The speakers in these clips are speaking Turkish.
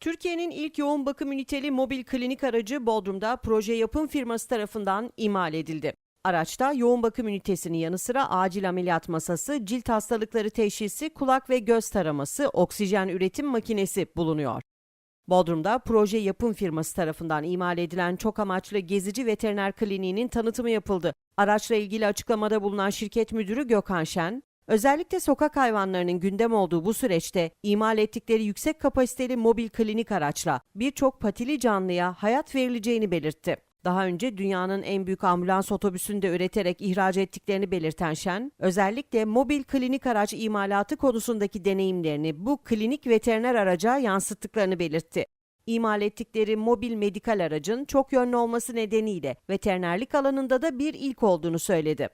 Türkiye'nin ilk yoğun bakım üniteli mobil klinik aracı Bodrum'da proje yapım firması tarafından imal edildi. Araçta yoğun bakım ünitesinin yanı sıra acil ameliyat masası, cilt hastalıkları teşhisi, kulak ve göz taraması, oksijen üretim makinesi bulunuyor. Bodrum'da proje yapım firması tarafından imal edilen çok amaçlı gezici veteriner kliniğinin tanıtımı yapıldı. Araçla ilgili açıklamada bulunan şirket müdürü Gökhan Şen, özellikle sokak hayvanlarının gündem olduğu bu süreçte imal ettikleri yüksek kapasiteli mobil klinik araçla birçok patili canlıya hayat verileceğini belirtti. Daha önce dünyanın en büyük ambulans otobüsünü de üreterek ihraç ettiklerini belirten Şen, özellikle mobil klinik araç imalatı konusundaki deneyimlerini bu klinik veteriner araca yansıttıklarını belirtti. İmal ettikleri mobil medikal aracın çok yönlü olması nedeniyle veterinerlik alanında da bir ilk olduğunu söyledi.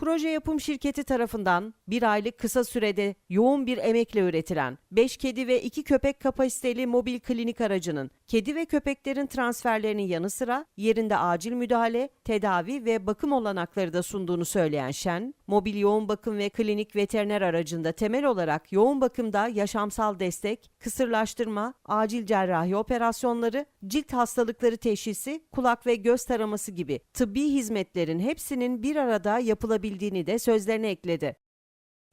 Proje yapım şirketi tarafından bir aylık kısa sürede yoğun bir emekle üretilen 5 kedi ve 2 köpek kapasiteli mobil klinik aracının kedi ve köpeklerin transferlerinin yanı sıra yerinde acil müdahale, tedavi ve bakım olanakları da sunduğunu söyleyen Şen, mobil yoğun bakım ve klinik veteriner aracında temel olarak yoğun bakımda yaşamsal destek, kısırlaştırma, acil cerrahi operasyonları, cilt hastalıkları teşhisi, kulak ve göz taraması gibi tıbbi hizmetlerin hepsinin bir arada yapılabildiğini de sözlerine ekledi.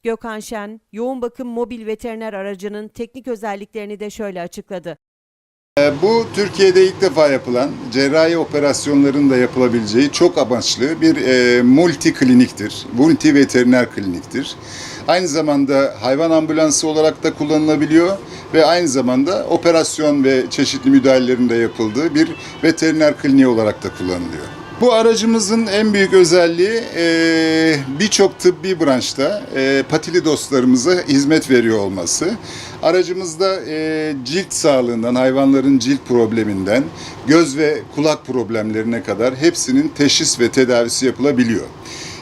Gökhan Şen, yoğun bakım mobil veteriner aracının teknik özelliklerini de şöyle açıkladı. Ee, Bu Türkiye'de ilk defa yapılan cerrahi operasyonların da yapılabileceği çok amaçlı bir e, multi kliniktir. Multi veteriner kliniktir. Aynı zamanda hayvan ambulansı olarak da kullanılabiliyor ve aynı zamanda operasyon ve çeşitli müdahalelerin de yapıldığı bir veteriner kliniği olarak da kullanılıyor. Bu aracımızın en büyük özelliği e, birçok tıbbi branşta e, patili dostlarımıza hizmet veriyor olması. Aracımızda e, cilt sağlığından, hayvanların cilt probleminden, göz ve kulak problemlerine kadar hepsinin teşhis ve tedavisi yapılabiliyor.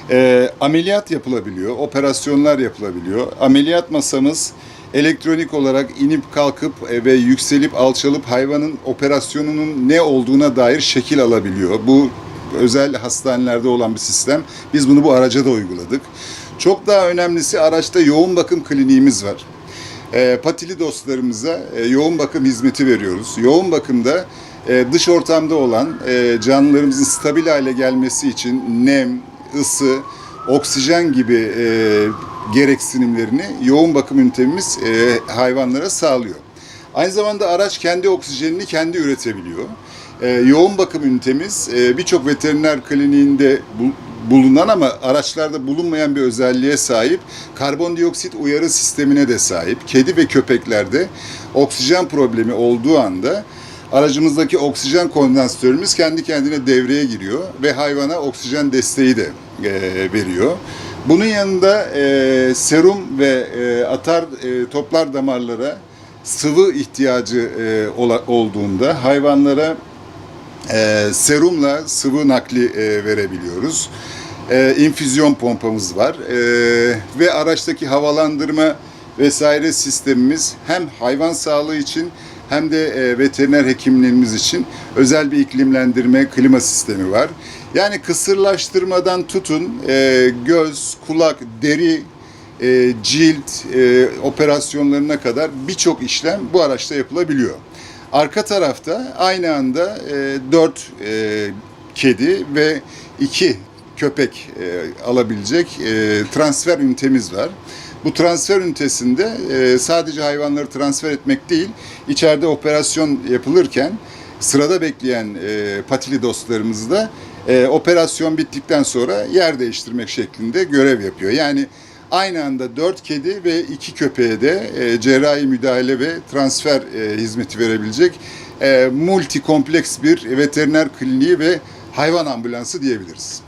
E, ameliyat yapılabiliyor, operasyonlar yapılabiliyor. Ameliyat masamız elektronik olarak inip kalkıp ve yükselip alçalıp hayvanın operasyonunun ne olduğuna dair şekil alabiliyor. Bu özel hastanelerde olan bir sistem. Biz bunu bu araca da uyguladık. Çok daha önemlisi araçta yoğun bakım kliniğimiz var. E, patili dostlarımıza e, yoğun bakım hizmeti veriyoruz. Yoğun bakımda e, dış ortamda olan e, canlılarımızın stabil hale gelmesi için nem, ısı, oksijen gibi e, gereksinimlerini yoğun bakım ünitemiz e, hayvanlara sağlıyor. Aynı zamanda araç kendi oksijenini kendi üretebiliyor. E, yoğun bakım ünitemiz e, birçok veteriner kliniğinde bu- bulunan ama araçlarda bulunmayan bir özelliğe sahip karbondioksit uyarı sistemine de sahip. Kedi ve köpeklerde oksijen problemi olduğu anda aracımızdaki oksijen kondansatörümüz kendi kendine devreye giriyor ve hayvana oksijen desteği de e, veriyor. Bunun yanında e, serum ve atar toplar damarlara sıvı ihtiyacı olduğunda hayvanlara e, serumla sıvı nakli e, verebiliyoruz. E, infüzyon pompamız var E, ve araçtaki havalandırma vesaire sistemimiz hem hayvan sağlığı için hem de e, veteriner hekimlerimiz için özel bir iklimlendirme klima sistemi var. Yani kısırlaştırmadan tutun e, göz, kulak, deri, e, cilt e, operasyonlarına kadar birçok işlem bu araçta yapılabiliyor. Arka tarafta aynı anda e, 4 e, kedi ve 2 köpek e, alabilecek e, transfer ünitemiz var. Bu transfer ünitesinde e, sadece hayvanları transfer etmek değil, içeride operasyon yapılırken sırada bekleyen e, patili dostlarımız da e, operasyon bittikten sonra yer değiştirmek şeklinde görev yapıyor. Yani aynı anda 4 kedi ve 2 köpeğe de e, cerrahi müdahale ve transfer e, hizmeti verebilecek e, multi kompleks bir veteriner kliniği ve hayvan ambulansı diyebiliriz.